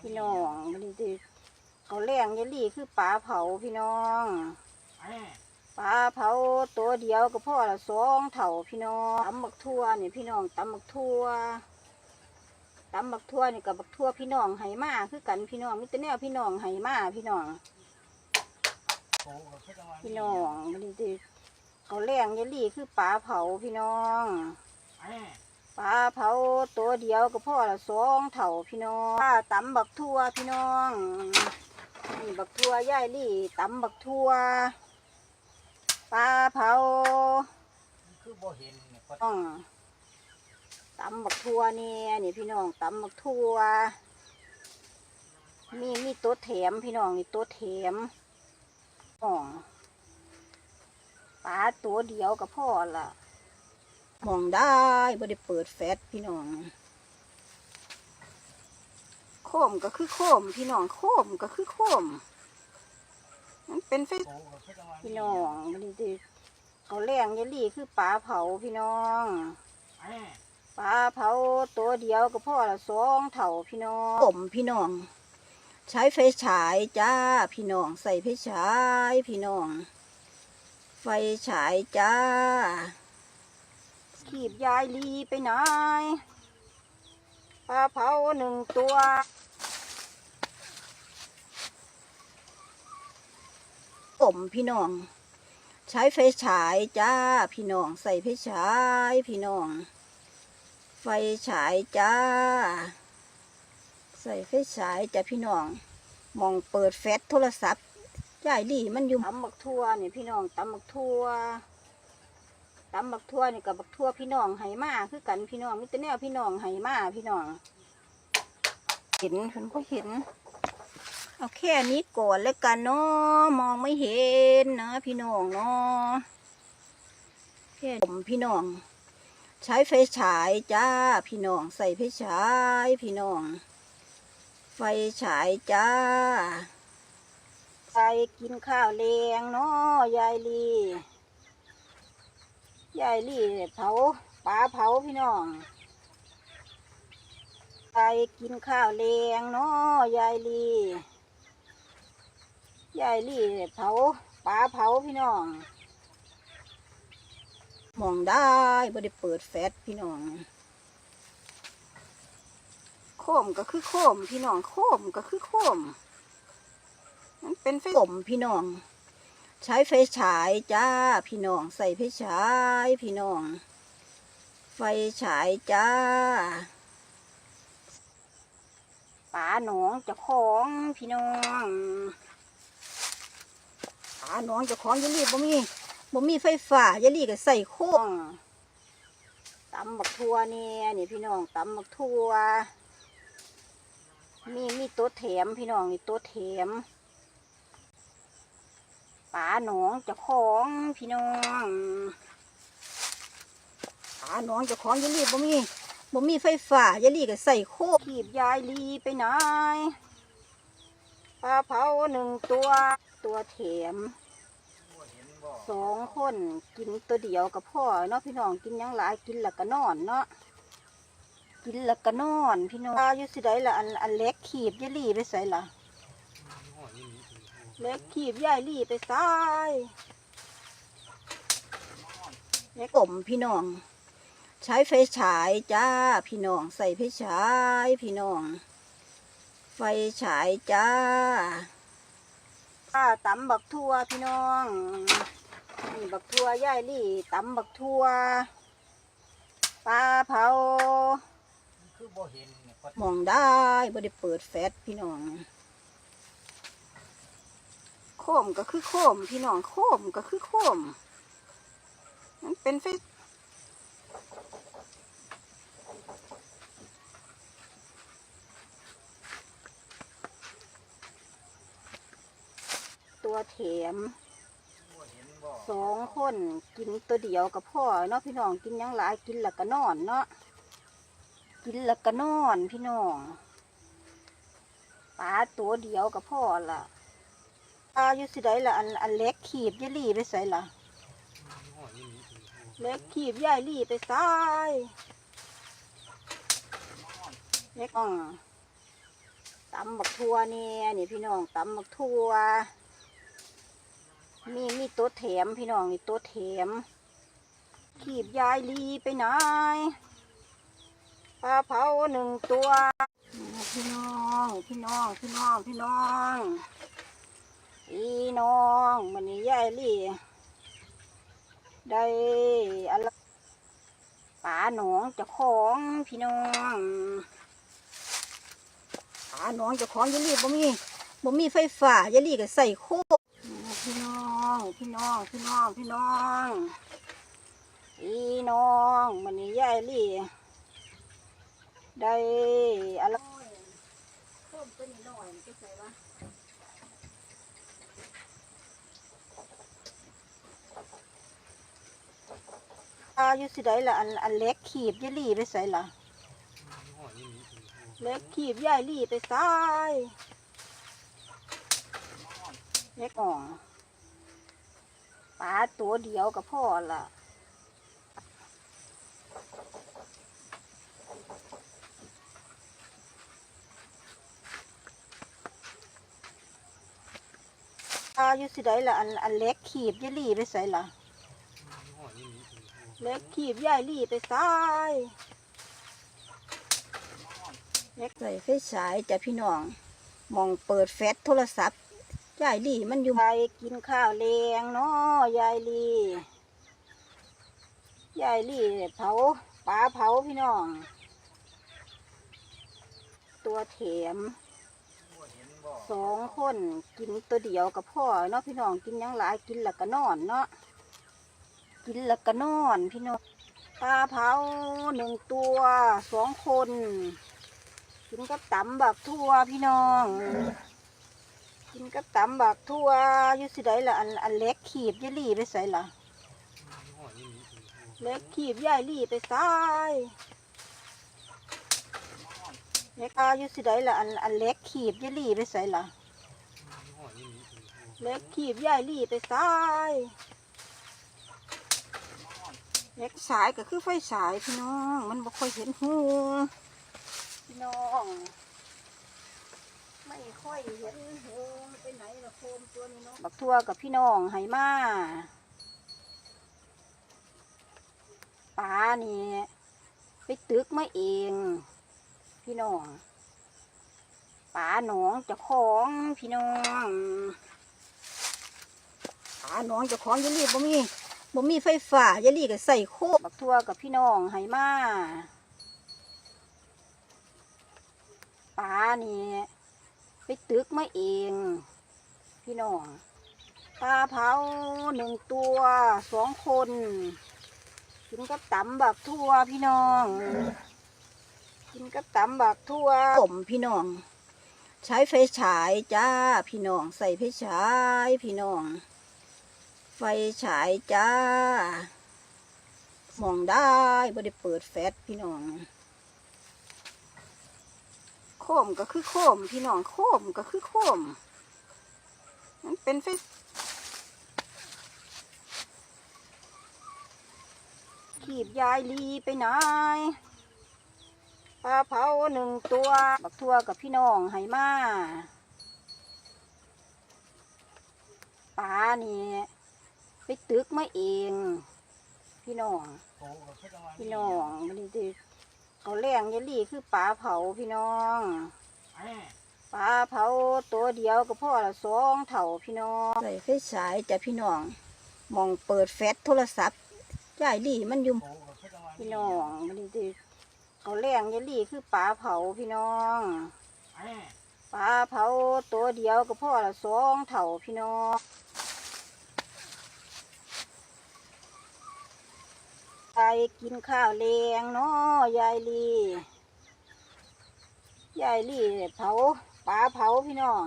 พี่น้องมันดิเขาแรงยลี่คือปลาเผาพี่น้องปลาเผาตัวเดียวก็พ่อละสองเถ่าพี่น้องตำบักทั่วนี่ยพี่น้องตำบักทั่วตำบักทั่วนี่กับบักทั่วพี่น้องไหมาคือกันพี่น้องมิตรแนวพี่น้องไหมาพี่น้องพี่น้องมันดิเขาแรงยายลี่คือปลาเผาพี่น้อง ปลาเผาตัวเดียวก็พอละสองเถ่าพี่น้องปลาตำบักทั่วพี่น้องนี่บักทั่วยายลี่ตำบักทั่วปลาเผาคือบ่เห็นเนี่ยพอน้องตำบักทั่วเนี่ยนี่พี่น้องตำบักทั่วมีมีตัวแถมพี่น้องนี่ตัวแถมอ๋อปลาตัวเดียวก็พอละ มองได้บ่ได้เปิดแฟตพี่น้อง โคมก็คือโคม พี่น้องโคมก็คือโคม มันเป็นไฟพี่น้องมันดิเขาแรงยลี่คือปลาเผาพี่น้องปลาเผาตัวเดียวก็พ่อละสองเถ่าพี่น้องผมพี่น้อง ใช้ไฟฉายจ้าพี่น้องใส่ไฟฉายพี่น้อง ไฟฉายจ้า ขีบยายลีไปไหนปลาเผาหนึ่งตัวผมพี่น้อง ใช้ไฟฉายจ้าพี่น้อง ใส่ไฟฉายพี่น้อง ไฟฉายจ้า ใส่ไฟฉายจ้าพี่น้อง มองเปิดแฟลชโทรศัพท์ยายลี่มันอยู่ตำบักทั่วนี่ยพี่น้องตำบักทั่ว ตำบักทั่วนี่กับบักทั่วพี่น้องไหมาคือกันพี่น้องมิตรแนวพี่น้องไหมาพี่น้อง เห็นเห็นก็เห็น เอาแค่นี้ก่อนแล้วกันเนาะมองไม่เห็นนะพี่น้องเนาะแค่ผมพี่น้อง ใช้ไฟฉายจ้าพี่น้องใส่ไฟฉายพี่น้อง ไฟฉายจ้ายายกินข้าวแรงเนาะยายลี ยายลี่เผาปลาเผาพี่น้องยายกินข้าวแรงเนาะยายลี่ยายลี่เผาปลาเผาพี่น้องมองได้บ่ได้เปิดแฟตพี่น้อง โคมก็คือโคมพี่น้องโคมก็คือโคมมันเป็นไฟผมพี่น้อง ใช้ไฟฉายจ้าพี่น้อง ใส่ไฟฉายพี่น้อง ไฟฉายจ้าป๋าหนองจะของพี่น้องป๋าหนองจะของยลี่บ่มีบ่มีไฟฟ้ายลี่ก็ใส่โคมตำบักทัวเนี่ยนี่พี่น้องตำบักทัวมีมีตัวแถมพี่น้องนี่ตัวแถม ป๋าหนองเจะของพี่น้องป๋าหนองเจะของยายลีบ่มีบ่มีไฟฟ้ายายลีก็ใส่โคขีบยายลีไปไหนปลาเผาหนึ่งตัวตัวแถมสองคนกินตัวเดียวกับพ่อเนาะพี่น้องกินยังหลายกินแล้วก็นอนเนาะกินแล้วก็นอน พี่น้องอยู่สิได้ละอันอันเล็กขีบยายลี่ไปใส่ละ เล็กขีบยายลี่ไปใส่เล็กผมพี่น้อง ใช้ไฟฉายจ้าพี่น้อง ใส่ไฟฉายพี่น้อง ไฟฉายจ้าป้าตำบักทั่วพี่น้องนี่บักทั่วยายลี่ตำบักทั่วปลาเผาคือบ่เห็นมองได้บ่ได้เปิดแฟตพี่น้อง มก็คือโคม พี่น้องโคมก็คือโคมมันเป็นไฟตัวแถมสองคนกินตัวเดียวกับพ่อเนาะพี่น้องกินยังหลายกินแล้วก็นอนเนาะกินแล้วก็นอนพี่น้องปลาตัวเดียวกับพ่อล่ะ ลาอยู่สิได้ละอันอันเล็กขีบยายลี่ไปใส่ละเล็กขีบยายลี่ไปใส่เล็กอ่องตำบักทั่วเนี่ยนี่พี่น้องตำบักทั่วมีมีโต๊ะแถมพี่น้องนี่โต๊ะแถม ขีบยายลีไปไหนปลาเผาหนึ่งตัว พี่น้อง พี่น้อง พี่น้อง พี่น้อง พี่น้องมันนี้ยายลี่ได้อะไรปลาหนองจะของพี่น้องอาหนองจะของยายลี่บ่มีบ่มีไฟฟ้ายายลี่ก็ใส่โคพี่น้องพี่น้องพี่น้องพี่น้องพี่น้องมันนี้ยายลี่ได้อะไรเพิ่มตัวนี้หน่อยจะใส่ว่า อาอยู่สิได้ละอันอันเล็กขีบยายลี่ไปใส่ละเล็กขีบใหญ่ลี่ไปซ้ายเล็กอ่องปลาตัวเดียวกับพ่อละปลาอยู่สิได้ละอันอันเล็กขีบใหญ่ลี่ไปใส่ละเล็กขีบใหญ่ลี่ไปซ้ายเล็กใส่ไฟฉายจ้ะพี่น้องมองเปิดแฟลชโทรศัพท์ยายลี่มันอยู่ไปกินข้าวแรงเนาะยายลี่ยายลี่เผาปลาเผาพี่น้อง ตัวเถม สองคนกินตัวเดียวกับพ่อเนาะพี่น้องกินยังหลายกินแล้วก็นอนเนาะกินแล้วก็นอนพี่น้องปลาเผาหนึ่งตัวสองคนกินกับตำบักทั่วพี่น้อง กินกับตำบักทั่วยูสิได้ละอันอันเล็กขีบยายลี่ไปใส่ละเล็กขีบยายลี่ไปซ้า ยเล็กอาอยู่สิได้ละอันอันเล็กขีบยายลี่ไปใส่ละเล็กขีบยายลี่ไปซ้ายเล็กสายก็คือไฟสายพี่น้อง มันบ่ค่อยเห็นหูพี่น้อง ไม่ค่อยเห็นหูไปไหนละโคมตัวนี้เนาะบักทั่วกับพี่น้องไหมาปลานี่ไปตึกมาเอง พี่น้องปลาหนองจะของพี่น้องปลาหนองจะของยายลี่บ่มีบ่มีไฟฟ้ายายลี่ก็ใส่โคบักทั่วกับพี่น้องไหมาปลานี่ไปตึกมาเอง พี่น้องปลาเผาหนึ่งตัวสองคนกินกับตำบักทั่วพี่น้อง กินกับตำบักทั่วผมพี่น้อง ใช้ไฟฉายจ้าพี่น้อง ใส่ไฟฉายพี่น้อง ไฟฉายจ้ามองได้บ่ได้เปิดแฟลชพี่น้อง โคมก็คือโคม พี่น้องโคมก็คือโคมมันเป็นไฟขีบยายลีไปไหน ลาเผาหนึ่งตัว บักทั่วกับพี่น้องไหมาปลานี่ไปตึกมาเอง พี่น้องพี่น้องมันนี่เอาแรงยายลี่คือปลาเผาพี่น้องปลาเผาตัวเดียวก็พ่อละสองเถ่าพี่น้องใส่ไฟฉายจ้ะพี่น้องมองเปิดแฟลชโทรศัพท์ยายลี่มันยู่โตก็คือจังหวะพี่น้องมันนี่ เอาแรงยายลี่คือปลาเผาพี่น้องแม่ปลาเผาตัวเดียวก็พ่อละสองเถ่าพี่น้องยายกินข้าวแรงเนาะยายลียายลีเผาปลาเผาพี่น้อง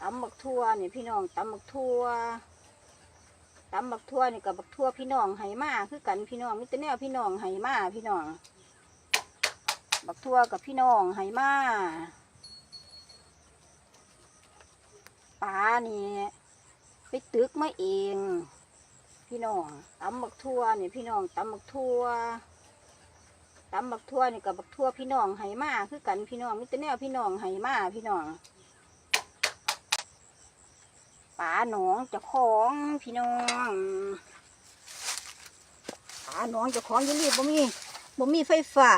ตำบักทั่วนี่ยพี่น้องตำบักทั่ว ตำบักทั่วนี่กับบักทั่วพี่น้องไหมาคือกันพี่น้องมิตรแนวพี่น้องไหมาพี่น้อง บักทั่วกับพี่น้องไหมาปลานี่ไปตึกมาเอง พี่น้องตำบักทั่วนี่พี่น้องตำบักทั่วตำบักทั่วนี่กับบักทั่วพี่น้องให้มาคือกันพี่น้องมิตรแนวพี่น้องให้มาพี่น้อง ป่าหนองเจะของพี่น้องป่าหนองเจะของอยังรีบบ่มีบ่มีไฟฟ้า